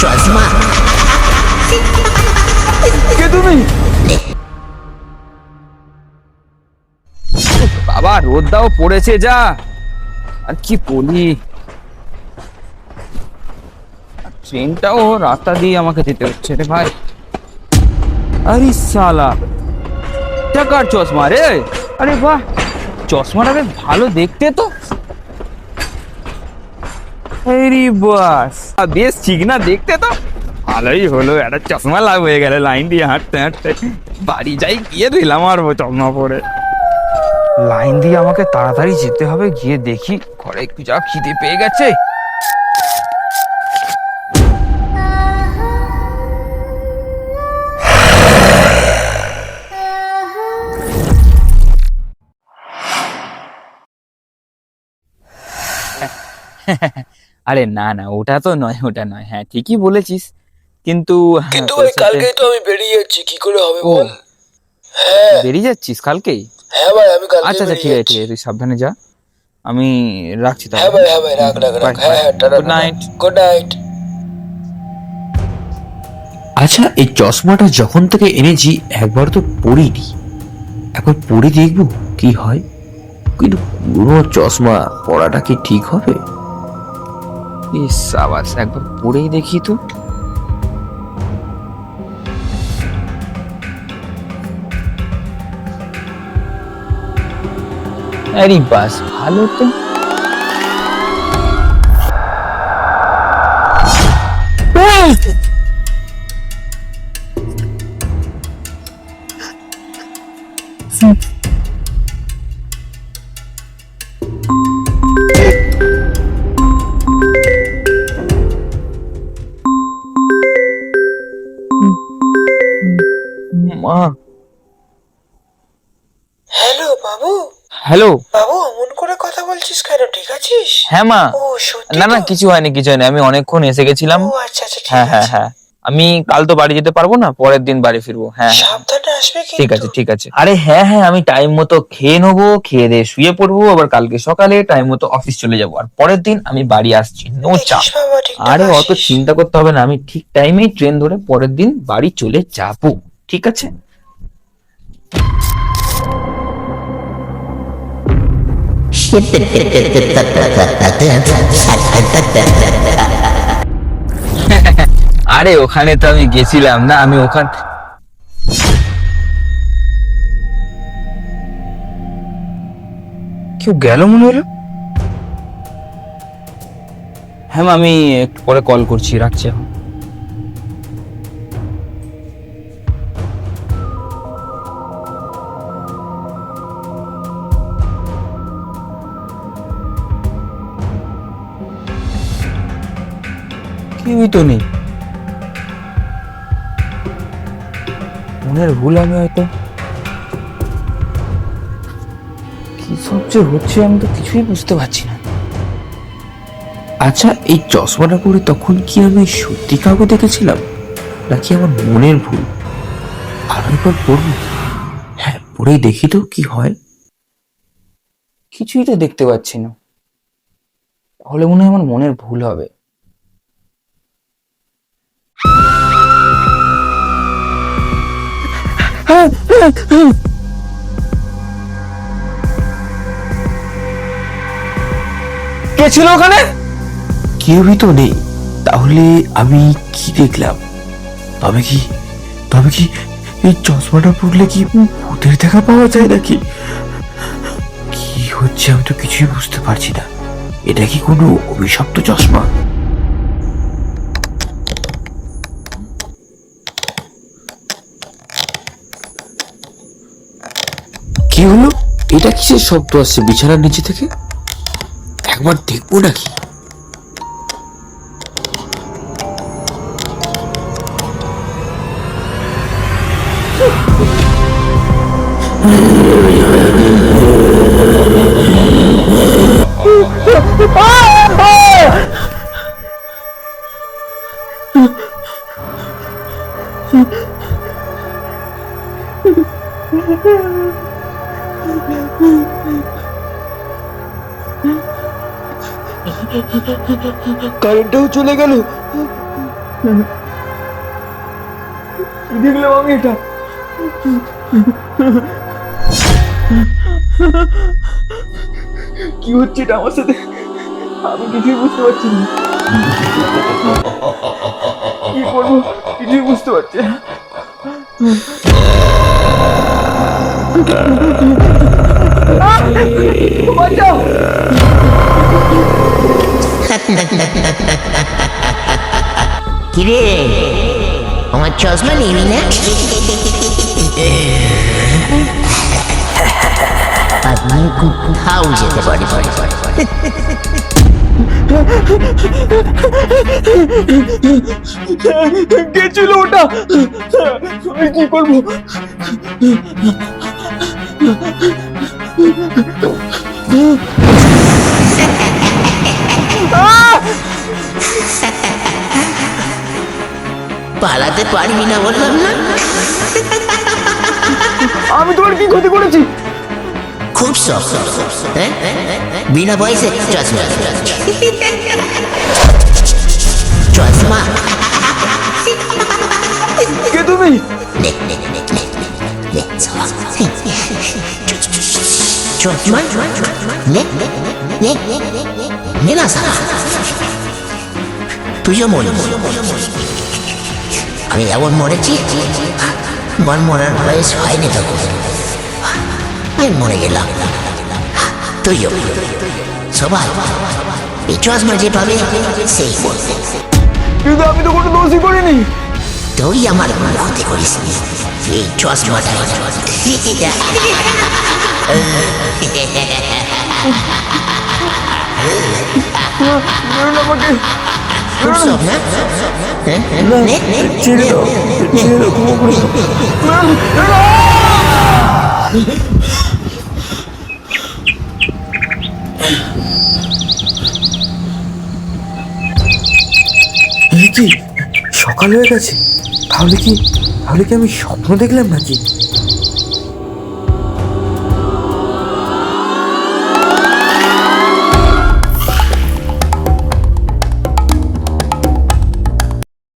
চশমা কে তুমি বাবা রোদটাও পড়েছে যা। আর কি বলি? আর ট্রেনটাও রাস্তা দিয়ে আমাকে যেতে হচ্ছে রে ভাই। আরে সালা টাকার চশমা রে? আরে বাহ। চশমাটা বেশ ভালো দেখতে তো। আরে বাস। বেশ ঠিক না দেখতে তো। ভালোই হলো একটা চশমা লাভ হয়ে গেল লাইন দিয়ে হাঁটতে হাঁটতে। বাড়ি যাই গিয়ে দিলাম আর চশমা পরে। লাইন দিয়ে আমাকে তাড়াতাড়ি যেতে হবে গিয়ে দেখি। ঘরে একটু যা খিদে পেয়ে গেছে। আরে না না ওটা তো নয় ওটা নয়। হ্যাঁ ঠিকই বলেছিস। কিন্তু হ্যাঁ, কিন্তু ভাই কালকেই তো আমি বেরিয়ে যাচ্ছি কি করে হবে বল? হ্যাঁ। বেরিয়ে যাচ্ছিস কালকেই? হ্যাঁ ভাই আমি কালকে আচ্ছা আচ্ছা ঠিক আছে ঠিক আছে তুই সাবধানে যা। আমি রাখছি তাহলে। হ্যাঁ ভাই হ্যাঁ ভাই রাখ রাখ রাখ। হ্যাঁ হ্যাঁ tata good night good night আচ্ছা এই চশমাটা যখন থেকে এনেছি একবার তো পরিনি। একবার পরে দেখব কি হয়? কিন্তু পুরো চশমা পরাটা কি ঠিক হবে? ইস আওয়াজ একবার পড়েই দেখি তো আরে বাস ভালো তো মা। হ্যালো বাবু। হ্যালো। বাবু অমন করে কথা বলছিস কেন? ঠিক আছিস? হ্যাঁ মা। ও সত্যি না না তো? কিছু হয়নি কিছু হয়নি। আমি অনেকক্ষণ এসে গেছিলাম। ও আচ্ছা আচ্ছা ঠিক হ্যাঁ হ্যাঁ আছে। হ্যাঁ। আমি কাল তো বাড়ি যেতে পারব না পরের দিন বাড়ি ফিরবো। হ্যাঁ হ্যাঁ। সাবধানে আসবে কিন্তু। ঠিক আছে ঠিক আছে। আরে হ্যাঁ হ্যাঁ আমি টাইম মতো খেয়ে নেব খেয়ে দিয়ে শুয়ে পড়ব আবার কালকে সকালে টাইম মতো অফিস চলে যাব। আর পরের দিন আমি বাড়ি আসছি। নো চাপ। দেখিস বাবা আরে অত চিন্তা করতে হবে না আমি ঠিক টাইমেই ট্রেন ধরে পরের দিন বাড়ি চলে যাব। ঠিক আছে? আরে ওখানে তো আমি গেছিলাম না আমি ওখান কেউ গেল মনে হলো? হ্যাঁ আমি একটু পরে কল করছি রাখছি এখন। কেউই তো নেই। মনের ভুল আমি হয়তো কি সব যে হচ্ছে আমি তো কিছুই বুঝতে পারছি না। আচ্ছা এই চশমাটা পরে তখন কি আমি সত্যি কাউকে দেখেছিলাম, নাকি আমার মনের ভুল? আরও একবার পড়ব? হ্যাঁ পরেই দেখি তো কি হয়। কিছুই তো দেখতে পাচ্ছি না। তাহলে মনে হয় আমার মনের ভুল হবে। কে ছিল ওখানে? কেউই তো নেই। তাহলে আমি কি দেখলাম? তবে কি তবে কি এই চশমাটা পরলে কি ভূতের দেখা পাওয়া যায় নাকি? কি হচ্ছে আমি তো কিছুই বুঝতে পারছি না। এটা কি কোনো অভিশপ্ত চশমা? হলো? এটা কিসের শব্দ আসছে বিছানার নিচে থেকে? একবার দেখব নাকি? Oh! কারেন্টটাও চলে গেল। দেখলাম আমি এটা? কি হচ্ছে এটা আমার সাথে? আমি কিছুই বুঝতে পারছি না। কি করব? কিছুই বুঝতে পারছি না। বাঁচাও! কিরে? আমার চশমা নিবি না? আমি কোথাও যেতে পারি। কে ছিল ওটা। আমি কি করব? পারবি না বললাম না আমি তোমার কি ক্ষতি করেছি খুব সব হ্যাঁ? বিনা পয়সে চশমা চশমা কে তুমি নে, নে, নে, নে, নে, চশমা নে নে নে নে না তুইও মন আমি যেমন মরেছি মন মরার বয়স হয়নি তো আমি মরে গেলাম। তুইও। সবাই চশমা যে পাবে সেই বলবে কিন্তু আমি তো কোনো দোষই করিনি। তুই আমার ক্ষতি করিস। এই চশমাটাই। আমাকে। কি? সকাল হয়ে গেছে। তাহলে কি তাহলে কি আমি স্বপ্ন দেখলাম নাকি?